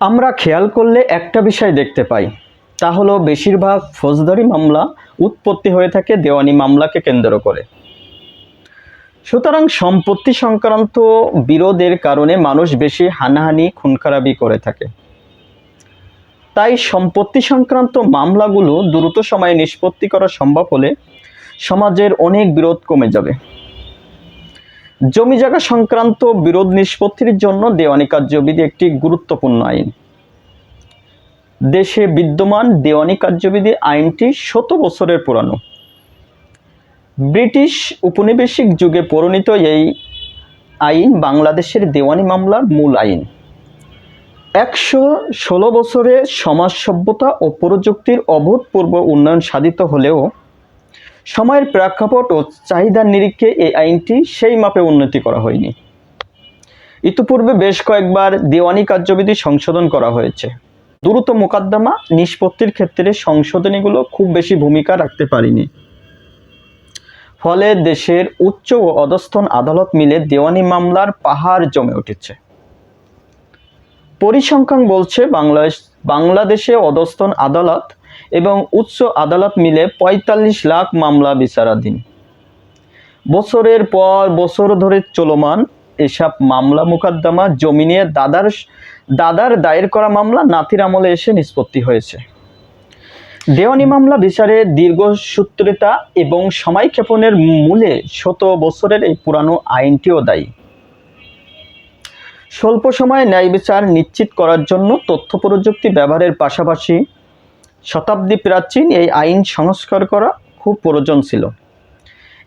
আমরা খেয়াল করলে একটা বিষয় দেখতে পাই। তা হলো বেশিরভাগ ফৌজদারি মামলা উৎপত্তি হয়ে থাকে দেওয়ানি মামলাকে কেন্দ্র করে। সুতরাং সম্পত্তি সংক্রান্ত বিরোধের কারণে মানুষ বেশি হানাহানি, খুনখারাবি করে থাকে। তাই সম্পত্তি সংক্রান্ত মামলাগুলো দ্রুত সময়ে নিষ্পত্তি করা সম্ভব হলে সমাজের অনেক বিরোধ কমে যাবে। জমি জায়গা সংক্রান্ত বিরোধ নিষ্পত্তির জন্য দেওয়ানি কার্যবিধি একটি গুরুত্বপূর্ণ আইন। দেশে বিদ্যমান দেওয়ানি কার্যবিধি আইনটি শত বছরের পুরানো। ব্রিটিশ উপনিবেশিক যুগে পরিণত এই আইন বাংলাদেশের দেওয়ানি মামলার মূল আইন। একশো ষোলো বছরে সমাজ সভ্যতা ও প্রযুক্তির অভূতপূর্ব উন্নয়ন সাধিত হলেও সময়ের প্রেক্ষাপট ও চাহিদার নিরীক্ষে এই আইনটি সেই মাপে উন্নতি করা হয়নি। ইতিপূর্বে বেশ কয়েকবার দেওয়ানি কার্যবিধি সংশোধন করা হয়েছে। দ্রুত মোকদ্দমা নিষ্পত্তির ক্ষেত্রে সংশোধনীগুলো খুব বেশি ভূমিকা রাখতে পারেনি। ফলে দেশের উচ্চ ও অধস্থন আদালত মিলে দেওয়ানি মামলার পাহাড় জমে উঠেছে। পরিসংখ্যান বলছে বাংলাদেশ বাংলাদেশে অধস্থন আদালত এবং উচ্চ আদালত মিলে পঁয়তাল্লিশ লাখ মামলা বিচারাধীন। বছরের পর বছর ধরে চলমান এসব মামলা মোকদ্দমা জমি নিয়ে দাদার দাদার দায়ের করা মামলা নাতির আমলে এসে নিষ্পত্তি হয়েছে। দেওয়ানি মামলা বিচারে দীর্ঘসূত্রতা এবং সময়ক্ষেপণের মূলে শত বছরের এই পুরানো আইনটিও দায়ী। স্বল্প সময়ে ন্যায় বিচার নিশ্চিত করার জন্য তথ্য প্রযুক্তি ব্যবহারের পাশাপাশি শতাব্দী প্রাচীন এই আইন সংস্কার করা খুব প্রয়োজন ছিল।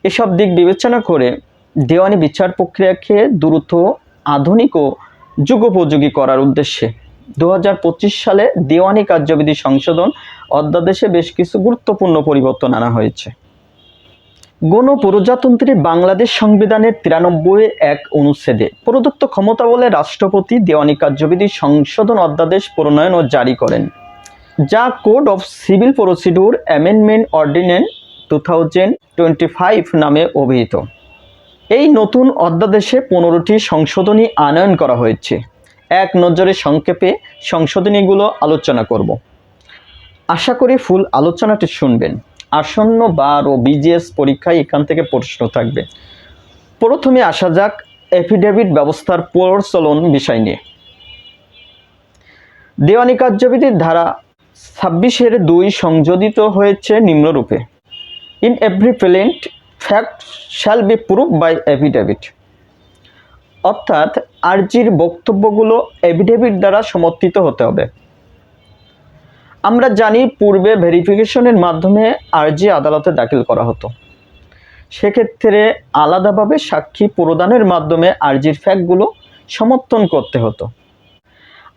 এসব দিক বিবেচনা করে দেওয়ানি বিচার প্রক্রিয়াকে দ্রুত, আধুনিক ও যুগোপযোগী করার উদ্দেশ্যে দু হাজার পঁচিশ সালে দেওয়ানি কার্যবিধি সংশোধন অধ্যাদেশে বেশ কিছু গুরুত্বপূর্ণ পরিবর্তন আনা হয়েছে। গণপ্রজাতন্ত্রী বাংলাদেশ সংবিধানের তিরানব্বই এক অনুচ্ছেদে প্রদত্ত ক্ষমতা বলে রাষ্ট্রপতি দেওয়ানি কার্যবিধি সংশোধন অধ্যাদেশ প্রণয়ন ও জারি করেন। যা code of civil procedure amendment ordinance two thousand twenty five নামে অভিহিত। এই নতুন অধ্যাদেশে পনেরোটি সংশোধনী আনয়ন করা হয়েছে। এক নজরে সংক্ষেপে সংশোধনীগুলো আলোচনা করব। আশা করি ফুল আলোচনাটি শুনবেন। আসন্ন বার ও বিজিএস পরীক্ষায় এখান থেকে প্রশ্ন থাকবে। প্রথমে আসা যাক এফিডেভিট ব্যবস্থার প্রচলন বিষয় নিয়ে। দেওয়ানি কার্যবিধির ধারা ছাব্বিশের দুই সংযোজিত হয়েছে নিম্নরূপে। In every plaint fact shall be proved by affidavit অর্থাৎ, আরজির বক্তব্যগুলো এফিডেভিট দ্বারা সমর্থিত হতে হবে। আমরা জানি পূর্বে ভেরিফিকেশনের মাধ্যমে আরজি আদালতে দাখিল করা হতো। সেক্ষেত্রে আলাদাভাবে সাক্ষী প্রদানের মাধ্যমে আরজির ফ্যাক্টগুলো সমর্থন করতে হতো।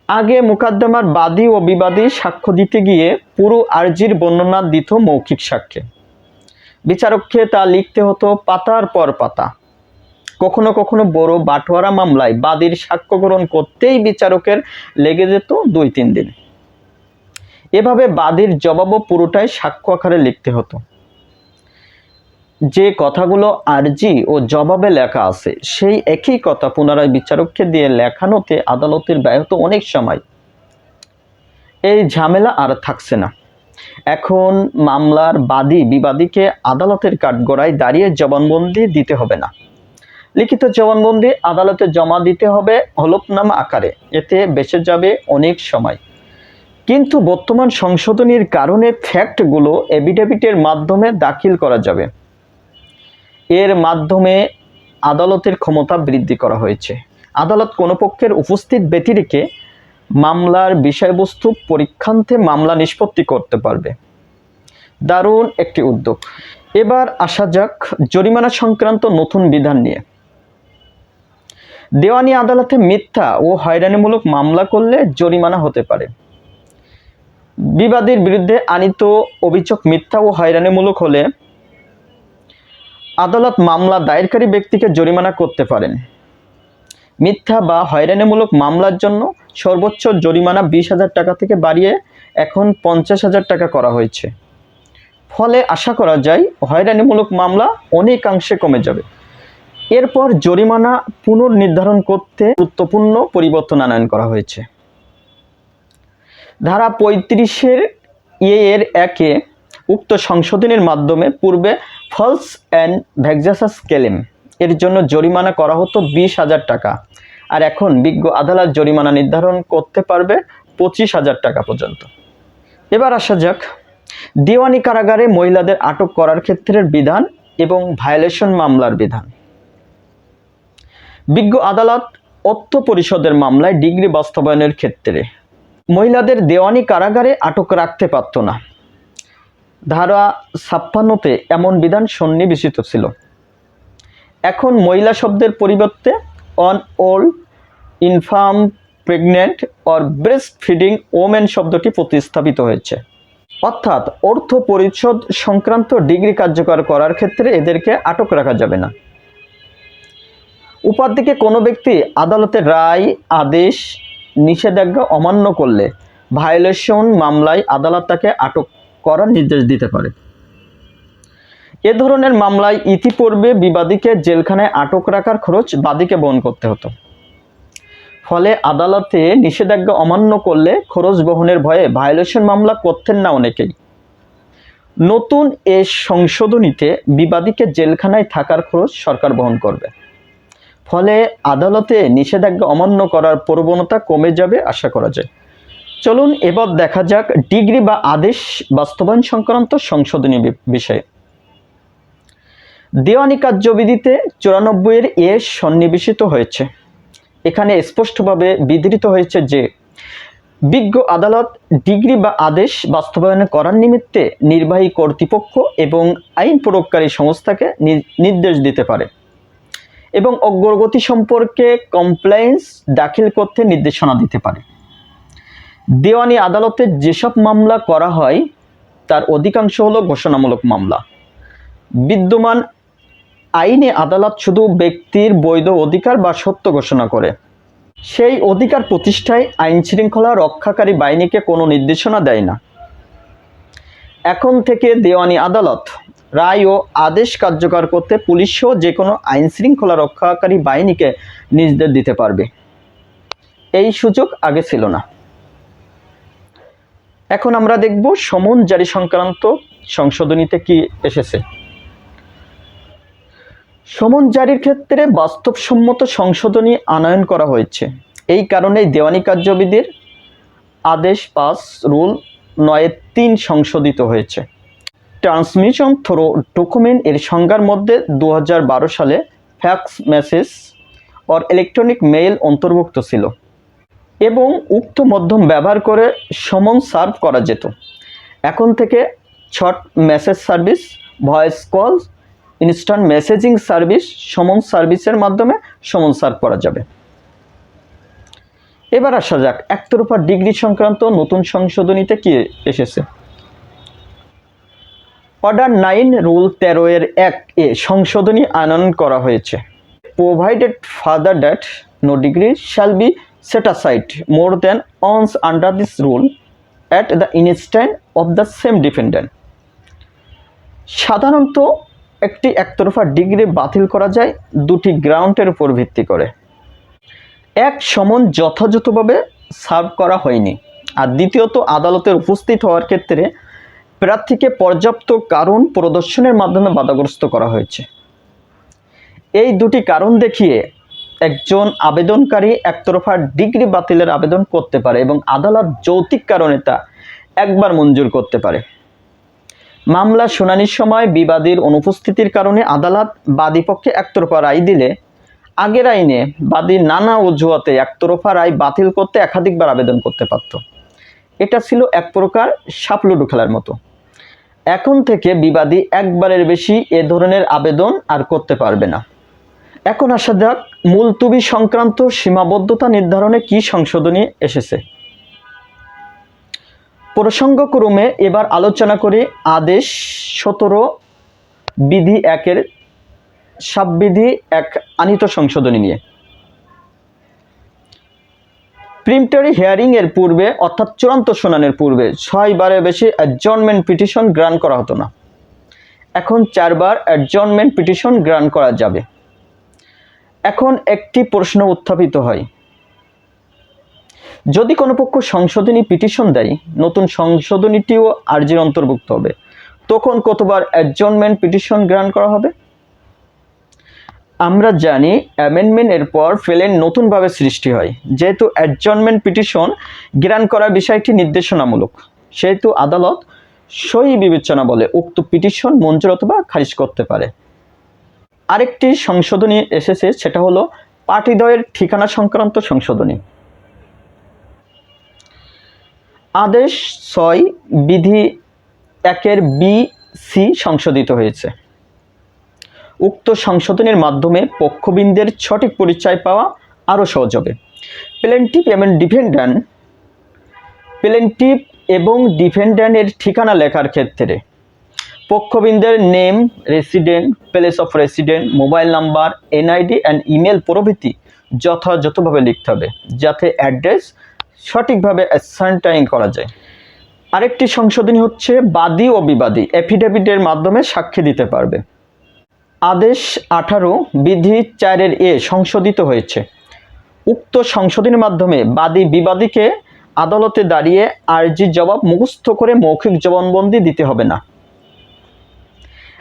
আগে মোকদ্দমার বাদী ও বিবাদী সাক্ষ্য দিতে গিয়ে পুরো আরজির বর্ণনা দিত মৌখিক সাক্ষ্যে। বিচারককে তা লিখতে হতো পাতার পর পাতা। কখনো কখনো বড় বাটোয়ারা মামলায় বাদীর সাক্ষ্য গ্রহণ করতেই বিচারকের লেগে যেত দুই তিন দিন। এভাবে বাদীর জবাবও পুরোটাই সাক্ষ্য আকারে লিখতে হতো। যে কথাগুলো আরজি ও জবাবে লেখা আছে, সেই একই কথা পুনরায় বিচারককে দিয়ে লেখানোতে আদালতের ব্যয় তো অনেক সময়। এই ঝামেলা আর থাকছে না। এখন মামলার বাদী বিবাদীকে আদালতের কাঠগড়ায় দাঁড়িয়ে জবানবন্দি দিতে হবে না। লিখিত জবানবন্দি আদালতে জমা দিতে হবে হলফনামা আকারে, এতে বেঁচে যাবে অনেক সময়। কিন্তু বর্তমান সংশোধনীর কারণে ফ্যাক্টগুলো এভিডেভিটের মাধ্যমে দাখিল করা যাবে। এর মাধ্যমে আদালতের ক্ষমতা বৃদ্ধি করা হয়েছে। আদালত কোনো পক্ষের উপস্থিত ব্যতি রেখে মামলার বিষয়বস্তু পরীক্ষান্তে মামলা নিষ্পত্তি করতে পারবে। দারুণ একটি উদ্যোগ। এবার আসা যাক জরিমানা সংক্রান্ত নতুন বিধান নিয়ে। দেওয়ানি আদালতে মিথ্যা ও হয়রানিমূলক মামলা করলে জরিমানা হতে পারে। বিবাদীর বিরুদ্ধে আনিত অভিযোগ মিথ্যা ও হয়রানিমূলক হলে আদালত মামলা দায়েরকারী ব্যক্তিকে জরিমানা করতে পারেন। মিথ্যা বা হয়রানিমূলক মামলার জন্য সর্বোচ্চ জরিমানা বিশ হাজার টাকা থেকে বাড়িয়ে এখন পঞ্চাশ হাজার টাকা করা হয়েছে। ফলে আশা করা যায় হয়রানিমূলক মামলা অনেকাংশে কমে যাবে। এরপর জরিমানা পুনর্নির্ধারণ করতে গুরুত্বপূর্ণ পরিবর্তন আনয়ন করা হয়েছে। ধারা পঁয়ত্রিশের এর একে উক্ত সংশোধনের মাধ্যমে পূর্বে ফলস অ্যান্ড ভ্যাকজাসাস ক্লেম। এর জন্য জরিমানা করা হতো বিশ হাজার টাকা। আর এখন বিজ্ঞ আদালত জরিমানা নির্ধারণ করতে পারবে পঁচিশ হাজার টাকা পর্যন্ত। এবার আসা যাক। দেওয়ানি কারাগারে মহিলাদের আটক করার ক্ষেত্রের বিধান এবং ভায়োলেশন মামলার বিধান। বিজ্ঞ আদালত অর্থ পরিষদের মামলায় ডিগ্রি বাস্তবায়নের ক্ষেত্রে মহিলাদের দেওয়ানি কারাগারে আটক রাখতে পারত না। ধারা ছাপ্পান্নতে এমন বিধান সন্নিবেশিত ছিল। এখন মহিলা শব্দের পরিবর্তে an old infirm pregnant or breast feeding women শব্দটি প্রতিস্থাপিত হয়েছে। অর্থাৎ অর্থ পরিচ্ছদ সংক্রান্ত ডিগ্রি কার্যকর করার ক্ষেত্রে এদেরকে আটক রাখা যাবে না। উপাধিকে কোনো ব্যক্তি আদালতের রায়, আদেশ, নিষেধাজ্ঞা অমান্য করলে ভায়োলেশন মামলায় আদালত তাকে আটক করার নির্দেশ দিতে পারে। এ ধরনের মামলায় ইতিপূর্বে বিবাদীকে জেলখানায় আটক রাখার খরচ বাদীকে বহন করতে হতো। ফলে আদালতে নিষেধাজ্ঞা অমান্য করলে খরচ বহনের ভয়ে ভায়োলেশন মামলা করতেন না অনেকেই। নতুন এ সংশোধনীতে বিবাদীকে জেলখানায় থাকার খরচ সরকার বহন করবে। ফলে আদালতে নিষেধাজ্ঞা অমান্য করার প্রবণতা কমে যাবে আশা করা যায়। চলুন এবার দেখা যাক ডিগ্রি বা আদেশ বাস্তবায়ন সংক্রান্ত সংশোধনী বিষয়ে। দেওয়ানি কার্যবিধিতে চুরানব্বইয়ের এ সন্নিবেশিত হয়েছে। এখানে স্পষ্টভাবে বিধৃত হয়েছে যে, বিজ্ঞ আদালত ডিগ্রি বা আদেশ বাস্তবায়ন করার নিমিত্তে নির্বাহী কর্তৃপক্ষ এবং আইন প্রয়োগকারী সংস্থাকে নির্দেশ দিতে পারে এবং অগ্রগতি সম্পর্কে কমপ্লেন্স দাখিল করতে নির্দেশনা দিতে পারে। দেওয়ানি আদালতে যেসব মামলা করা হয়, তার অধিকাংশ হলো ঘোষণামূলক মামলা। বিদ্যমান আইনে আদালত শুধু ব্যক্তির বৈধ অধিকার বা সত্য ঘোষণা করে। সেই অধিকার প্রতিষ্ঠায় আইন শৃঙ্খলা রক্ষাকারী বাহিনীকে কোনো নির্দেশনা দেয় না। এখন থেকে দেওয়ানি আদালত রায় ও আদেশ কার্যকর করতে পুলিশও যে কোনো আইন শৃঙ্খলা রক্ষাকারী বাহিনীকে নির্দেশ দিতে পারবে। এই সুযোগ আগে ছিল না। এখন আমরা দেখব সমন জারি সংক্রান্ত সংশোধনীতে কি এসেছে। সমন জারির ক্ষেত্রে বাস্তবসম্মত সংশোধনী আনয়ন করা হয়েছে। এই কারণেই দেওয়ানি কার্যবিধির আদেশ পাস রুল নয়ের তিন সংশোধিত হয়েছে। ট্রান্সমিশন থ্রো ডকুমেন্ট এর সংজ্ঞার মধ্যে দু হাজার বারো সালে fax message or electronic mail অন্তর্ভুক্ত ছিল। এবং উক্ত মাধ্যম ব্যবহার করে সমন সার্ভ করা যেত। এখন থেকে short message service voice call instant messaging service সমন সার্ভিসের মাধ্যমে সমন সার্ভ করা যাবে। এবার আসা যাক একতরফা ডিগ্রি সংক্রান্ত নতুন সংশোধনীতে কি এসেছে? অর্ডার নাইন রুল তেরো এর এক এ সংশোধনী আনয়ন করা হয়েছে। Provided further that no decree shall be set aside more than once under this rule at the instance of the same defendant সাধারণত একটি একতরফা ডিগ্রি বাতিল করা যায় দুটি গ্রাউন্ডের উপর ভিত্তি করে। এক সমন যথাযথভাবে সার্ভ করা হয়নি আর দ্বিতীয়ত আদালতের উপস্থিত হওয়ার ক্ষেত্রে প্রার্থীকে পর্যাপ্ত কারণ প্রদর্শনের মাধ্যমে বাধাগ্রস্ত করা হয়েছে। এই দুটি কারণ দেখিয়ে একজন আবেদনকারী একতরফা ডিগ্রি বাতিলের আবেদন করতে পারে এবং আদালত যৌতিক কারণে তা একবার মঞ্জুর করতে পারে। মামলা শুনানির সময় বিবাদীর অনুপস্থিতির কারণে আদালত বাদীপক্ষে একতরফা রায় দিলে আগের আইনে বাদী নানা অজুহাতে একতরফা রায় বাতিল করতে একাধিকবার আবেদন করতে পারত। এটা ছিল এক প্রকার সাপলুডু খেলার মতো। এখন থেকে বিবাদী একবারের বেশি এ ধরনের আবেদন আর করতে পারবে না। এখন আসা যাক, মুলতুবি সংক্রান্ত সীমাবদ্ধতা নির্ধারণে কি সংশোধনী এসেছে। প্রসঙ্গক্রমে এবার আলোচনা করি আদেশ সতেরো বিধি একের সাববিধি এক আনিত সংশোধনী নিয়ে। প্রিমটারি হিয়ারিং এর পূর্বে, অর্থাৎ চূড়ান্ত শুনানির পূর্বে, ছয়বারের বেশি অ্যাডজনমেন্ট পিটিশন গ্রান্ট করা হতো না। এখন চারবার অ্যাডজনমেন্ট পিটিশন গ্রান্ট করা যাবে। এখন একটি প্রশ্ন উত্থাপিত হয়। যদি কোনো পক্ষ সংশোধনী পিটিশন দেয়, নতুন সংশোধনীটিও আর্জির অন্তর্ভুক্ত হবে, তখন কতবার অ্যাডজনমেন্ট পিটিশন গ্রহণ করা হবে? আমরা জানি অ্যামেন্ডমেন্টের পর ফেলেন নতুনভাবে সৃষ্টি হয়। যেহেতু অ্যাডজনমেন্ট পিটিশন গ্রহণ করার বিষয়টি নির্দেশনামূলক, সেহেতু আদালত সই বিবেচনা বলে উক্ত পিটিশন মঞ্জুর অথবা খারিজ করতে পারে। আরেকটি সংশোধনী এসেছে, সেটা হলো পাটিদ্বয়ের ঠিকানা সংক্রান্ত সংশোধনী। আদেশ ছয়, বিধি একের বি, সি সংশোধিত হয়েছে। উক্ত সংশোধনের মাধ্যমে পক্ষবিন্দের সঠিক পরিচয় পাওয়া আরও সহজ হবে। প্লেন্টিভ এবং ডিফেন্ড্যান্ট প্লেন্টিভ এবং ডিফেন্ড্যান্টের ঠিকানা লেখার ক্ষেত্রে পক্ষবিন্দের name residence, place of residence, mobile number, NID and email প্রভৃতি যথাযথভাবে লিখতে হবে যাতে অ্যাড্রেস সঠিকভাবে অ্যাসাইনটাইন করা যায়। আরেকটি সংশোধনী হচ্ছে বাদী ও বিবাদী অ্যাফিডেভিটের মাধ্যমে সাক্ষী দিতে পারবে। আদেশ আঠারো, বিধি চারের এ সংশোধিত হয়েছে। উক্ত সংশোধনের মাধ্যমে বাদী বিবাদীকে আদালতে দাঁড়িয়ে আর্জির জবাব মুখস্থ করে মৌখিক জবানবন্দি দিতে হবে না।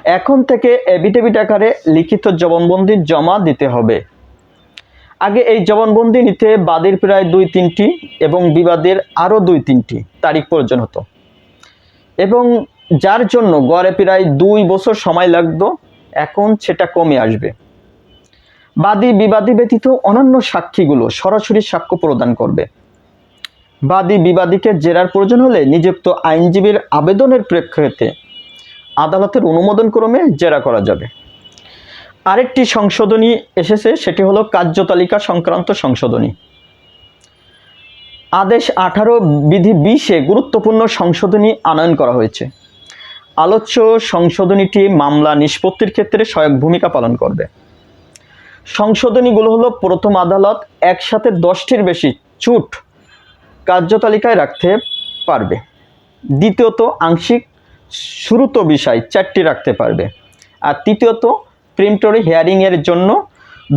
এখন থেকে এভিডেভিট আকারে লিখিত জবানবন্দি জমা দিতে হবে। আগে এই জবানবন্দি নিতে বাদীর প্রায় দুই তিনটি এবং বিবাদের আরও দুই তিনটি তারিখ প্রয়োজন হতো। এবং যার জন্য গড়ে প্রায় দুই বছর সময় লাগতো, এখন সেটা কমে আসবে। বাদী বিবাদী ব্যতীত অনন্য সাক্ষীগুলো সরাসরি সাক্ষ্য প্রদান করবে। বাদী বিবাদীকে জেরার প্রয়োজন হলে নিযুক্ত আইনজীবীর আবেদনের প্রেক্ষিতে আদালতের অনুমোদন ক্রমে জেরা করা যাবে। আরেকটি সংশোধনী এসেছে, সেটি হলো কার্যতালিকা সংক্রান্ত সংশোধনী। আদেশ আঠারো বিধি বিশে গুরুত্বপূর্ণ সংশোধনী আনয়ন করা হয়েছে। আলোচ্য সংশোধনীটি মামলা নিষ্পত্তির ক্ষেত্রে সহায়ক ভূমিকা পালন করবে। সংশোধনীগুলো হলো, প্রথম আদালত একসাথে দশটির বেশি চুট কার্যতালিকায় রাখতে পারবে। দ্বিতীয়ত, আংশিক শ্রুত বিষয় চারটি রাখতে পারবে। আর তৃতীয়ত প্রিমটরি হিয়ারিংয়ের জন্য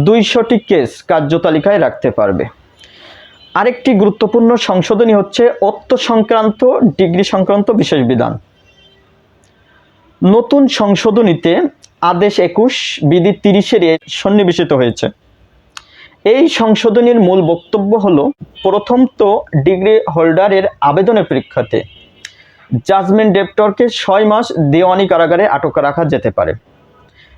দুইশোটি কেস কার্যতালিকায় রাখতে পারবে। আরেকটি গুরুত্বপূর্ণ সংশোধনী হচ্ছে অত্য সংক্রান্ত, ডিগ্রি সংক্রান্ত বিশেষ বিধান। নতুন সংশোধনীতে আদেশ একুশ, বিধি তিরিশের সন্নিবেশিত হয়েছে। এই সংশোধনীর মূল বক্তব্য হলো প্রথম তো ডিগ্রি হোল্ডারের আবেদনের প্রেক্ষাতে জাজমেন্ট ডেপ্টরকে ছয় মাস দেওয়ানি কারাগারে আটক রাখা যেতে পারে।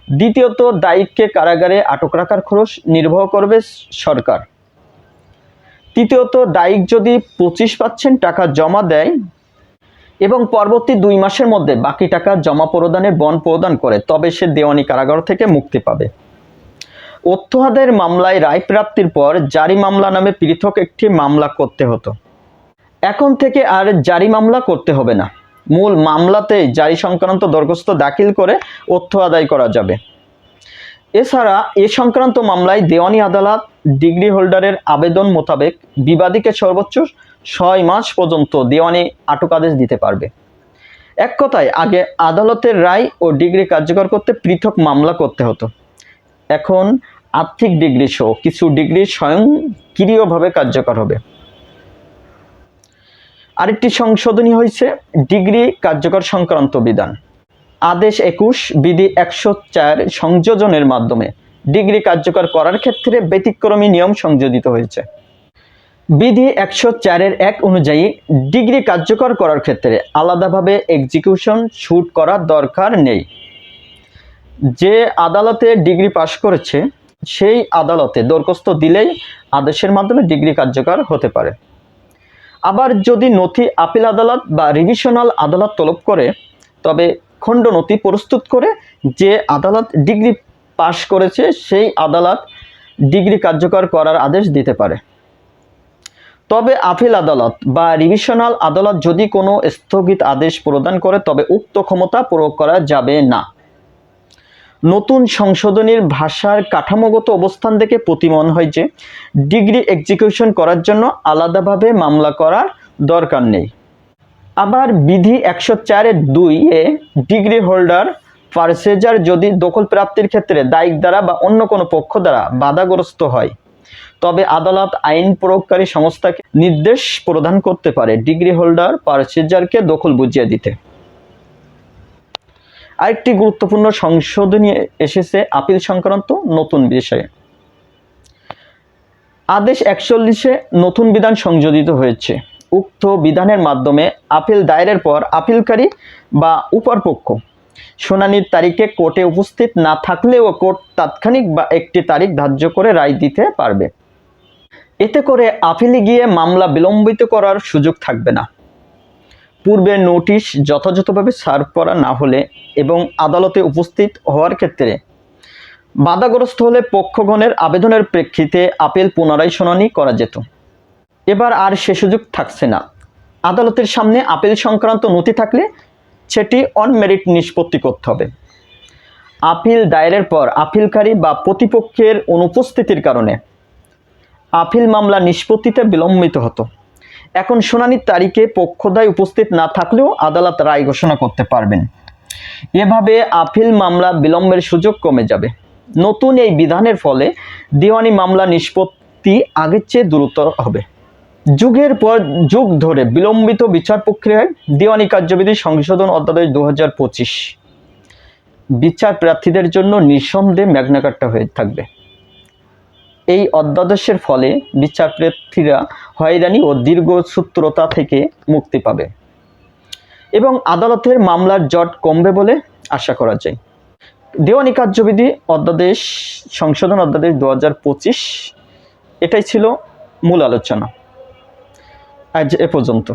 দ্বিতীয়ত দায়িককে কারাগারে আটক রাখার খরচ নির্বাহ করবে সরকার। তৃতীয়ত দায়িক যদি পঁচিশ পার্সেন্ট টাকা জমা দেয় এবং পরবর্তী দুই মাসের মধ্যে বাকি টাকা জমা প্রদানের বন প্রদান করে, তবে সে দেওয়ানি কারাগার থেকে মুক্তি পাবে। অত্যহাদের মামলায় রায় প্রাপ্তির পর জারি মামলা নামে পৃথক একটি মামলা করতে হতো। এখন থেকে আর জারি মামলা করতে হবে না। মূল মামলাতেই জারি সংক্রান্ত দরখাস্ত দাখিল করে অর্থ আদায় করা যাবে। এছাড়া এ সংক্রান্ত মামলায় দেওয়ানি আদালত ডিগ্রি হোল্ডারের আবেদন মোতাবেক বিবাদীকে সর্বোচ্চ ছয় মাস পর্যন্ত দেওয়ানি আটক আদেশ দিতে পারবে। এক কথায়, আগে আদালতের রায় ও ডিগ্রি কার্যকর করতে পৃথক মামলা করতে হতো। এখন আর্থিক ডিগ্রি সহ কিছু ডিগ্রি স্বয়ংক্রিয়ভাবে কার্যকর হবে। আরেকটি সংশোধনী হয়েছে ডিগ্রি কার্যকর সংক্রান্ত বিধান। আদেশ একুশ বিধি একশো চার সংযোজনের মাধ্যমে ডিগ্রি কার্যকর করার ক্ষেত্রে ব্যতিক্রমী নিয়ম সংযোজিত হয়েছে। বিধি একশো চারের এক অনুযায়ী ডিগ্রি কার্যকর করার ক্ষেত্রে আলাদাভাবে এক্সিকিউশন শুট করার দরকার নেই। যে আদালতে ডিগ্রি পাশ করেছে, সেই আদালতে দরখাস্ত দিলেই আদেশের মাধ্যমে ডিগ্রি কার্যকর হতে পারে। আবার যদি নথি আপিল আদালত বা রিভিশনাল আদালত তলব করে, তবে খণ্ড নথি প্রস্তুত করে যে আদালত ডিগ্রি পাশ করেছে, সেই আদালত ডিগ্রি কার্যকর করার আদেশ দিতে পারে। তবে আপিল আদালত বা রিভিশনাল আদালত যদি কোনো স্থগিত আদেশ প্রদান করে, তবে উক্ত ক্ষমতা প্রয়োগ করা যাবে না। নতুন সংশোধনীর ভাষার কাঠামোগত অবস্থান থেকে প্রতিমন হয় যে ডিগ্রি এক্সিকিউশন করার জন্য আলাদাভাবে মামলা করার দরকার নেই। আবার বিধি একশো চারের দুই এ ডিগ্রি হোল্ডার পারসেজার যদি দখল প্রাপ্তির ক্ষেত্রে দায়িক দ্বারা বা অন্য কোনো পক্ষ দ্বারা বাধাগ্রস্ত হয়, তবে আদালত আইন প্রয়োগকারী সংস্থাকে নির্দেশ প্রদান করতে পারে ডিগ্রি হোল্ডার পারচেজারকে দখল বুঝিয়ে দিতে। আরেকটি গুরুত্বপূর্ণ সংশোধনী এসেছে আপিল সংক্রান্ত নতুন বিষয়ে। আদেশ একচল্লিশে নতুন বিধান সংযোজিত হয়েছে। উক্ত বিধানের মাধ্যমে আপিল দায়েরের পর আপিলকারী বা উপরপক্ষ শুনানির তারিখে কোর্টে উপস্থিত না থাকলেও কোর্ট তাৎক্ষণিক বা একটি তারিখ ধার্য করে রায় দিতে পারবে। এতে করে আপিলে গিয়ে মামলা বিলম্বিত করার সুযোগ থাকবে না। পূর্বে নোটিশ যথাযথভাবে সার্ভ করা না হলে এবং আদালতে উপস্থিত হওয়ার ক্ষেত্রে। বাধাগ্রস্ত হলে পক্ষগণের আবেদনের প্রেক্ষিতে আপিল পুনরায় শুনানি করা যেত। এবার আর সে সুযোগ থাকছে না। আদালতের সামনে আপিল সংক্রান্ত নথি থাকলে সেটি অন মেরিট নিষ্পত্তি করতে হবে। আপিল দায়েরের পর আপিলকারী বা প্রতিপক্ষের অনুপস্থিতির কারণে আপিল মামলা নিষ্পত্তিতে বিলম্বিত হতো। এখন শুনানির তারিখে পক্ষদায় উপস্থিত না থাকলেও আদালত রায় ঘোষণা করতে পারবেন। এভাবে আপিল মামলা বিলম্বের সুযোগ কমে যাবে। নতুন এই বিধানের ফলে দিওয়ানি মামলা নিষ্পত্তি আগের চেয়ে দ্রুত হবে। যুগের পর যুগ ধরে বিলম্বিত বিচার প্রক্রিয়ায় দিওয়ানি কার্যবিধি সংশোধন অধ্যাদেশ দু হাজার পঁচিশ। বিচার প্রার্থীদের জন্য নিঃসন্দেহে ম্যাগনাকাট্টা হয়ে থাকবে। এই অধ্যাদেশের ফলে বিচার প্রার্থীরা হয়রানি ও দীর্ঘসূত্রতা থেকে মুক্তি পাবে। এবং আদালতের মামলার জট কমবে বলে আশা করা যায়। দেওয়ানি কার্যবিধি অধ্যাদেশ, সংশোধন অধ্যাদেশ দু হাজার পঁচিশ, এটাই ছিল মূল আলোচনা। আজ এ পর্যন্ত।